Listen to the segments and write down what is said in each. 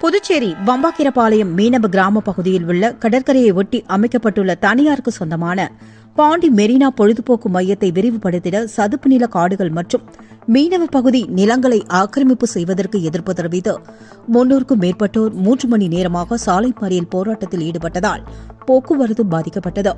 புதுச்சேரி வம்பாக்கிரபாளையம் மீனவ கிராம பகுதியில் உள்ள கடற்கரையை ஒட்டி அமைக்கப்பட்டுள்ள தனியாருக்கு சொந்தமான பாண்டி மெரினா பொழுதுபோக்கு மையத்தை விரிவுபடுத்திட சதுப்பு நில காடுகள் மற்றும் மீனவ பகுதி நிலங்களை ஆக்கிரமிப்பு செய்வதற்கு எதிர்ப்பு தெரிவித்து முன்னூறுக்கும் மேற்பட்டோர் மூன்று மணி நேரமாக சாலை மறியல் போராட்டத்தில் ஈடுபட்டதால் போக்குவரத்து பாதிக்கப்பட்டது.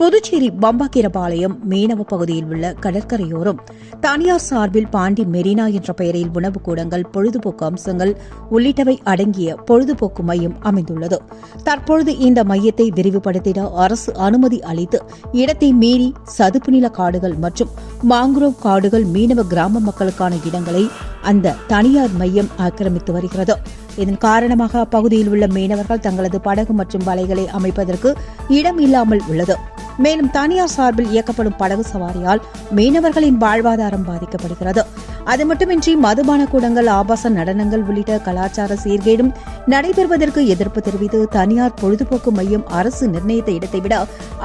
புதுச்சேரி பம்பாக்கிரபாளையம் மீனவ பகுதியில் உள்ள கடற்கரையோரம் தனியார் சார்பில் பாண்டி மெரினா என்ற பெயரில் உணவு கூடங்கள் பொழுதுபோக்கு அம்சங்கள் உள்ளிட்டவை அடங்கிய பொழுதுபோக்கு மையம் அமைந்துள்ளது. தற்பொழுது இந்த மையத்தை விரிவுபடுத்திட அரசு அனுமதி அளித்து இடத்தை மீறி சதுப்பு நில காடுகள் மற்றும் மாங்குரோவ் காடுகள் மீனவ கிராம மக்களுக்கான இடங்களை அந்த தனியார் மையம் ஆக்கிரமித்து வருகிறது. இதன் காரணமாக அப்பகுதியில் உள்ள மீனவர்கள் தங்களது படகு மற்றும் வலைகளை அமைப்பதற்கு இடம் இல்லாமல் உள்ளது. மேலும் தனியார் சார்பில் இயக்கப்படும் படகு சவாரியால் மீனவர்களின் வாழ்வாதாரம் பாதிக்கப்படுகிறது. அது மட்டுமின்றி மதுபான கூடங்கள் ஆபாச நடனங்கள் உள்ளிட்ட கலாச்சார சீர்கேடும் நடைபெறுவதற்கு எதிர்ப்பு தெரிவித்து தனியார் பொழுதுபோக்கு மையம் அரசு நிர்ணயித்த இடத்தை விட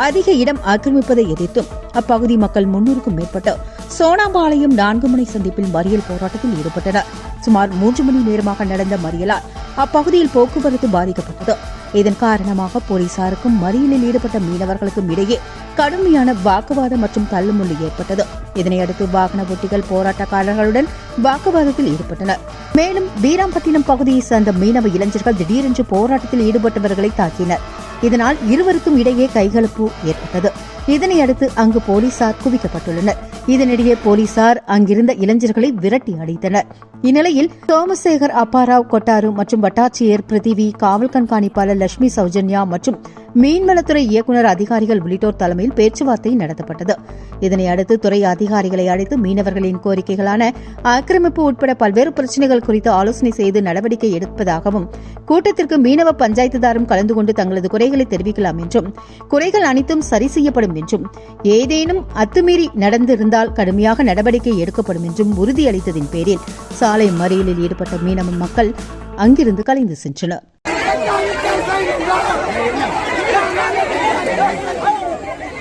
அதிக இடம் ஆக்கிரமிப்பதை எதிர்த்தும் அப்பகுதி மக்கள் முன்னூறுக்கும் மேற்பட்டு சோனாம்பாளையம் நான்கு மணி சந்திப்பில் மறியல் போராட்டத்தில் ஈடுபட்டனர். சுமார் மூன்று மணி நேரமாக நடந்த மறியலால் அப்பகுதியில் போக்குவரத்து பாதிக்கப்பட்டது. இதன் காரணமாக போலீசாருக்கும் மறியலில் ஈடுபட்ட மீனவர்களுக்கும் இடையே கடுமையான வாக்குவாதம் மற்றும் தள்ளுமுள்ளு ஏற்பட்டது. இதனையடுத்து வாகன ஒட்டிகள் போராட்டக்காரர்களுடன் வாக்குவாதத்தில் ஈடுபட்டனர். மேலும் வீராம்பட்டினம் பகுதியை சேர்ந்த மீனவ இளைஞர்கள் திடீரென்று போராட்டத்தில் ஈடுபட்டவர்களை தாக்கினர். இதனால் இருவருக்கும் இடையே கைகலப்பு ஏற்பட்டது. இதனையடுத்து அங்கு போலீசார் குவிக்கப்பட்டுள்ளனர். இதனிடையே போலீசார் அங்கிருந்த இளைஞர்களை விரட்டி அடித்தனர். இந்நிலையில் சோமசேகர் அப்பாராவ் கொட்டாரு மற்றும் வட்டாட்சியர் பிரிதிவி காவல் கண்காணிப்பாளர் லட்சுமி சௌஜன்யா மற்றும் மீன்வளத்துறை இயக்குநர் அதிகாரிகள் உள்ளிட்டோர் தலைமையில் பேச்சுவார்த்தை நடத்தப்பட்டது. இதனையடுத்து துறை அதிகாரிகளை அழைத்து மீனவர்களின் கோரிக்கைகளான ஆக்கிரமிப்பு உட்பட பல்வேறு பிரச்சினைகள் குறித்து ஆலோசனை செய்து நடவடிக்கை எடுப்பதாகவும் கூட்டத்திற்கு மீனவ பஞ்சாயத்துதாரும் கலந்து கொண்டு தங்களது குறைகள் தெரிவிக்கலாம் என்றும் குறைகள் அனைத்தும் சரி செய்யப்படும் என்றும் ஏதேனும் அத்துமீறி நடந்திருந்தால் கடுமையாக நடவடிக்கை எடுக்கப்படும் என்றும் உறுதியளித்ததின் பேரில் சாலை மறியலில் ஈடுபட்ட மீனவ மக்கள் அங்கிருந்து கலைந்து சென்றனர்.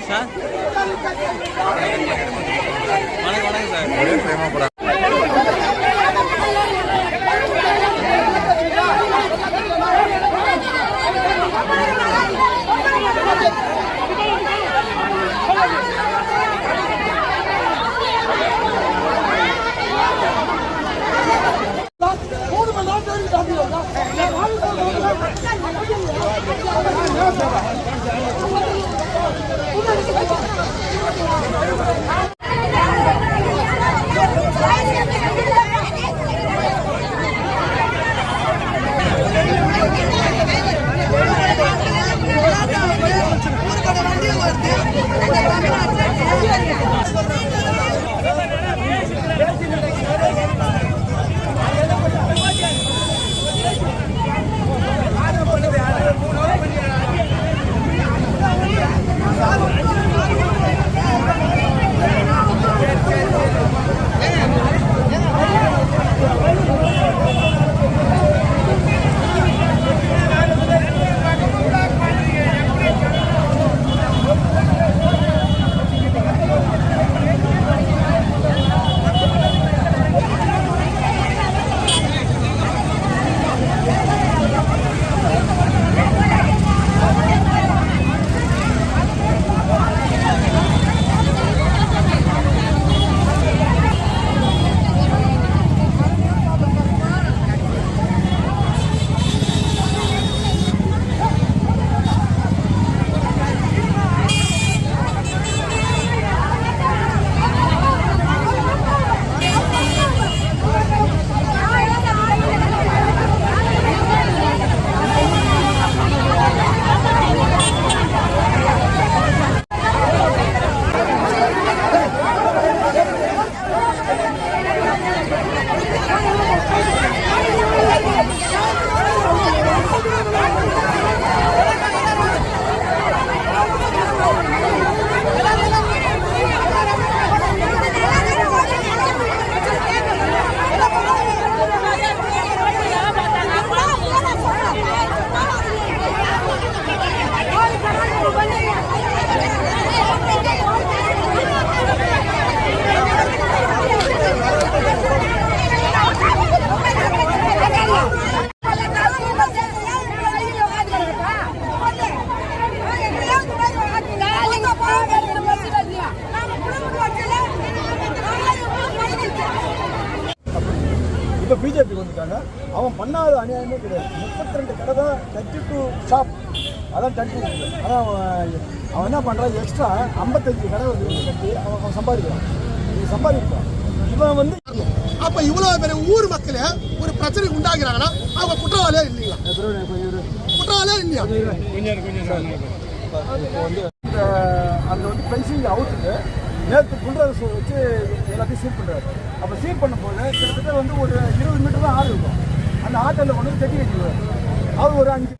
சார். வணக்கம் வணக்கம் சார். है வந்துட்டாங்க அவன் பண்ணாத அநியாயமே கிடையாது. முப்பத்தி ரெண்டு கடை தான் தேர்ட்டி டூ ஷாப் அதான் தேர்ட்டி டூ அதான் அவன் அவன் என்ன பண்ணுறான் எக்ஸ்ட்ரா ஐம்பத்தஞ்சு கடை வந்து கட்டி அவன் அவன் சம்பாதிக்கிறான். இது சம்பாதிக்கிறான். இவன் வந்து அப்ப இவ்வளவு பெரிய ஊர் மக்கள் ஒரு பிரச்சனை உண்டாக்குறாங்கன்னா அவங்க குற்றவாளியா இல்லைங்களா குற்றவாளியா இல்லையா? வந்து அந்த வந்து பென்சில் அவுட்டுக்கு நேற்று குண்டரசு வச்சு எல்லாத்தையும் சீட் பண்ணுறாரு அப்போ சீட் பண்ணும்போது கிட்டத்தட்ட வந்து ஒரு இருபது மீட்டர் தான் ஆறு இருக்கும். அந்த ஆட்டில் கொண்டு வந்து தட்டி வச்சுருவார் அவர் ஒரு அஞ்சு